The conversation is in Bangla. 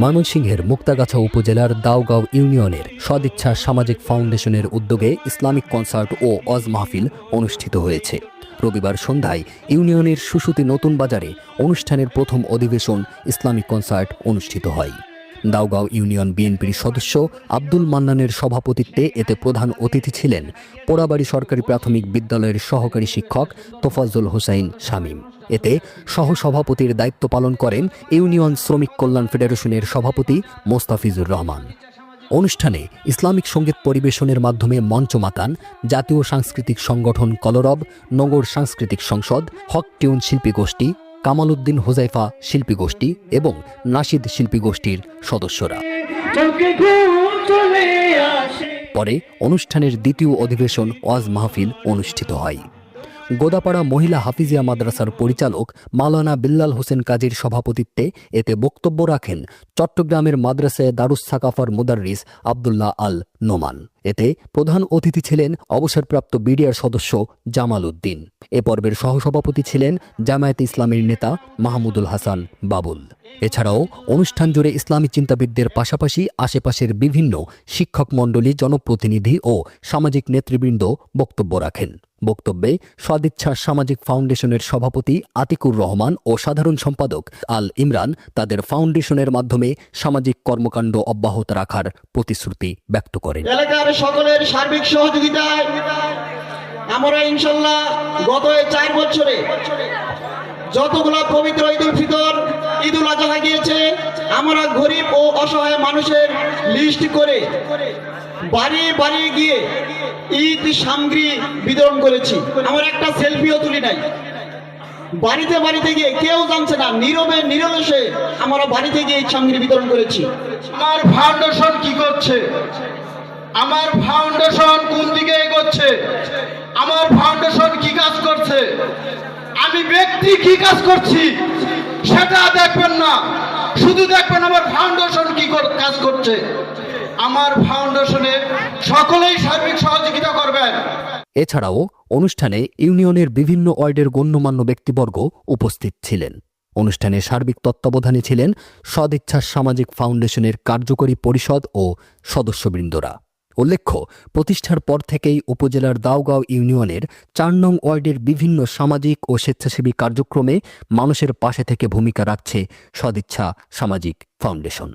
ময়মনসিংহের মুক্তাগাছা উপজেলার দাওগাঁও ইউনিয়নের সদিচ্ছা সামাজিক ফাউন্ডেশনের উদ্যোগে ইসলামিক কনসার্ট ও অজ মাহফিল অনুষ্ঠিত হয়েছে। রবিবার সন্ধ্যায় ইউনিয়নের সুসুতি নতুন বাজারে অনুষ্ঠানের প্রথম অধিবেশন ইসলামিক কনসার্ট অনুষ্ঠিত হয়। দাওগাঁও ইউনিয়ন বিএনপির সদস্য আব্দুল মান্নানের সভাপতিত্বে এতে প্রধান অতিথি ছিলেন পোড়াবাড়ি সরকারি প্রাথমিক বিদ্যালয়ের সহকারী শিক্ষক তোফাজ্জল হোসাইন শামীম। এতে সহসভাপতির দায়িত্ব পালন করেন ইউনিয়ন শ্রমিক কল্যাণ ফেডারেশনের সভাপতি মোস্তাফিজুর রহমান। অনুষ্ঠানে ইসলামিক সংগীত পরিবেশনের মাধ্যমে মঞ্চ মাতান, জাতীয় সাংস্কৃতিক সংগঠন কলরব, নগর সাংস্কৃতিক সংসদ, হক টিউন শিল্পী গোষ্ঠী কামাল উদ্দিন হোজাইফা শিল্পী গোষ্ঠী এবং নাসিদ শিল্পী গোষ্ঠীর সদস্যরা। পরে অনুষ্ঠানের দ্বিতীয় অধিবেশন ওয়াজ মাহফিল অনুষ্ঠিত হয়। গোদাপাড়া মহিলা হাফিজিয়া মাদ্রাসার পরিচালক মাওলানা বিল্লাল হোসেন কাজীর সভাপতিত্বে এতে বক্তব্য রাখেন চট্টগ্রামের মাদ্রাসায় দারুস সাকাফার মুদার্রিস আবদুল্লাহ আল নোমান। এতে প্রধান অতিথি ছিলেন অবসরপ্রাপ্ত বিডিআর সদস্য জামাল উদ্দিন এ পর্বের সহসভাপতি ছিলেন জামায়াত ইসলামের নেতা মাহমুদুল হাসান বাবুল। এছাড়াও অনুষ্ঠান জুড়ে ইসলামী চিন্তাবিদদের পাশাপাশি আশেপাশের বিভিন্ন শিক্ষক মণ্ডলী, জনপ্রতিনিধি ও সামাজিক নেতৃবৃন্দ বক্তব্য রাখেন। বক্তব্যে সদিচ্ছা সামাজিক ফাউন্ডেশনের সভাপতি আতিকুর রহমান ও সাধারণ সম্পাদক আল ইমরান তাদের ফাউন্ডেশনের মাধ্যমে সামাজিক কর্মকাণ্ড অব্যাহত রাখার প্রতিশ্রুতি ব্যক্ত করেন। এলাকার সকলের সার্বিক সহযোগিতায় আমরা ইনশাল্লাহ গত এই চার বছরে যতগুলা পবিত্র ঈদুল ফিতর ঈদুল আজহা গিয়েছে, আমরা গরিব ও অসহায় মানুষের লিস্ট করে বাড়ি বাড়ি গিয়ে ঈদ সামগ্রী বিতরণ করেছি। আমার একটা সেলফিও তুলি নাই। বাড়িতে বাড়িতে গিয়ে কেউ জানছে না, নীরবে নিরলসে আমরা বাড়িতে গিয়ে ঈদ সামগ্রী বিতরণ করেছি। আমার ফাউন্ডেশন কি করছে? আমার ফাউন্ডেশন কোন দিকে এগোচ্ছে? আমার ফাউন্ডেশন কি কাজ করছে? আমি ব্যক্তি কি কাজ করছি? সেটা দেখবেন না। শুধু দেখবেন আমার ফাউন্ডেশন কি কাজ করছে। আমার ফাউন্ডেশনে সকলেই সার্বিক সহযোগিতা করবেন। এছাড়াও অনুষ্ঠানে ইউনিয়নের বিভিন্ন ওয়ার্ডের গণ্যমান্য ব্যক্তিবর্গ উপস্থিত ছিলেন। অনুষ্ঠানে সার্বিক তত্ত্বাবধানে ছিলেন সদিচ্ছা সামাজিক ফাউন্ডেশনের কার্যকরী পরিষদ ও সদস্যবৃন্দরা। উল্লেখ্য, প্রতিষ্ঠার পর থেকেই উপজেলার দাওগাঁও ইউনিয়নের চার নং ওয়ার্ডের বিভিন্ন সামাজিক ও স্বেচ্ছাসেবী কার্যক্রমে মানুষের পাশে থেকে ভূমিকা রাখছে সদিচ্ছা সামাজিক ফাউন্ডেশন।